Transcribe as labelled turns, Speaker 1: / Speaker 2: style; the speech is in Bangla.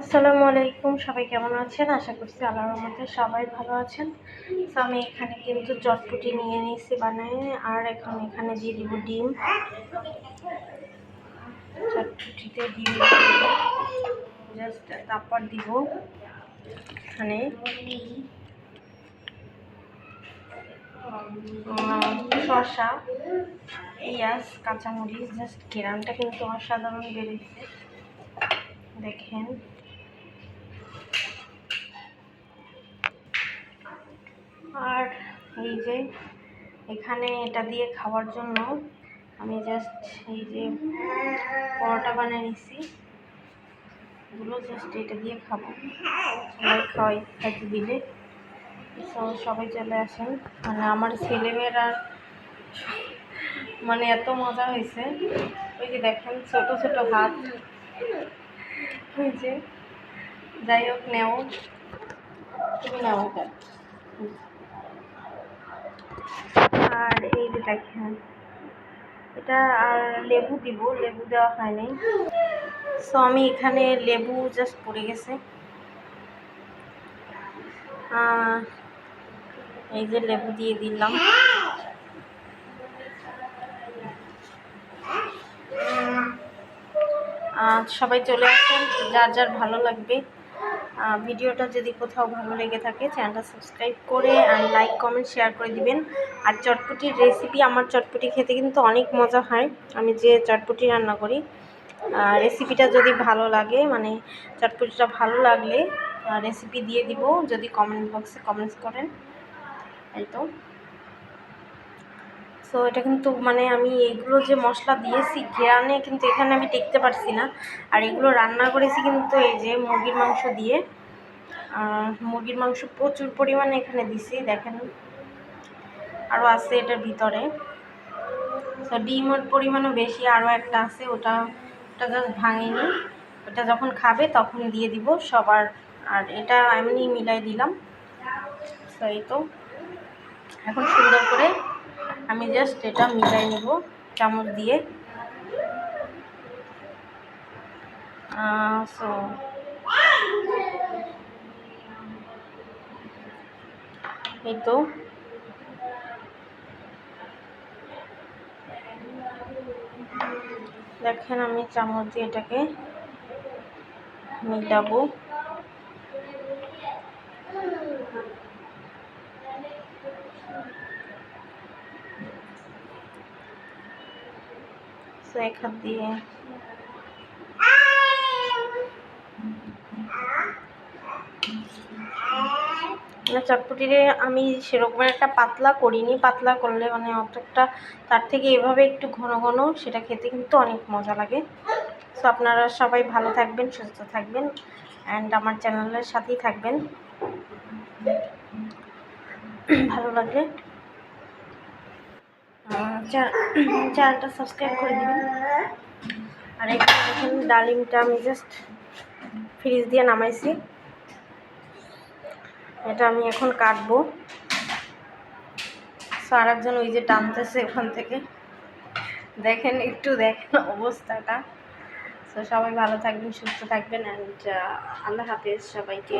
Speaker 1: আসসালামু আলাইকুম, সবাই কেমন আছেন? আশা করছি আল্লাহর রহমতে সবাই ভালো আছেন। তো আমি এখানে কিন্তু চটপটি নিয়ে নিয়েছি বানায়, আর এখন এখানে দিয়ে দিব ডিম। চটপটিতে ডিম জাস্ট তারপর দিব এখানে শসা, পেঁয়াজ, কাঁচামরিচ, জাস্ট কেরানটা কিন্তু অসাধারণ বেড়েছে। দেখেন। এই যে, এখানে এটা দিয়ে খাওয়ার জন্য আমি জাস্ট এই যে পরোটা বানিয়ে নিছি। এগুলো জাস্ট এটা দিয়ে খাব। সবাই খাওয়াই খাইতে দিলে সবাই চলে আসেন। মানে আমার ছেলেমেয়েরা মানে এত মজা হয়েছে। ওই যে দেখেন, ছোট ছোট হাত। যে, যাই হোক, নেও। তুমি নাও এই যে দেখেন, এটা আর লেবু দিব, লেবু দেওয়া হয়নি সো আমি এখানে লেবু জাস্ট পড়ে গেছে। এই যে লেবু দিয়ে দিলাম। সবাই চলে আসেন, যার যার ভালো লাগবে। ভিডিওটা যদি কোথাও ভালো লেগে থাকে, চ্যানেলটা সাবস্ক্রাইব করে আর লাইক কমেন্ট শেয়ার করে দিবেন। আর চটপটির রেসিপি আমার চটপটি খেতে কিন্তু অনেক মজা হয়। আমি যে চটপটি রান্না করি রেসিপিটা যদি ভালো লাগে মানে চটপটিটা ভালো লাগলে রেসিপি দিয়ে দিব। যদি কমেন্ট বক্সে কমেন্টস করেন, এই তো। সো এটা কিন্তু মানে আমি এগুলো যে মশলা দিয়েছি ঘেরানে কিন্তু এখানে আমি দেখতে পারছি না। আর এগুলো রান্না করেছি কিন্তু এই যে মুরগির মাংস দিয়ে। মুরগির মাংস প্রচুর পরিমাণে এখানে দিছি, দেখেন। আরও আছে এটার ভিতরে। তো ডিমের পরিমাণও বেশি আরও একটা আছে, ওটা ওটা জাস্ট ভাঙিনি। ওটা যখন খাবে তখন দিয়ে দিব সবার। আর এটা এমনি মিলাই দিলাম। তো এই তো। এখন সুন্দর করে আমি জাস্ট এটা মিলাই নেব, চামচ দিয়ে। সো এই তো। দেখেন আমি চামচ দিয়ে এটাকে মিলাবো। সো এক হাত দিয়ে চটপটিরে আমি সেরকম একটা পাতলা করিনি। পাতলা করলে মানে অতটা তার থেকে এভাবে একটু ঘন ঘন সেটা খেতে কিন্তু অনেক মজা লাগে। সো আপনারা সবাই ভালো থাকবেন, সুস্থ থাকবেন অ্যান্ড আমার চ্যানেলের সাথেই থাকবেন। ভালো লাগলে চ্যানেলটা সাবস্ক্রাইব করে দিবেন। আর এখানে ডালিমটা আমি জাস্ট ফ্রিজ দিয়ে নামাইছি। এটা আমি এখন কাটবো। সো আর একজন ওই যে টানতেছে ওখান থেকে। দেখেন, একটু দেখেন অবস্থাটা। সো সবাই ভালো থাকবেন, সুস্থ থাকবেন অ্যান্ড আল্লাহ হাফেজ সবাইকে।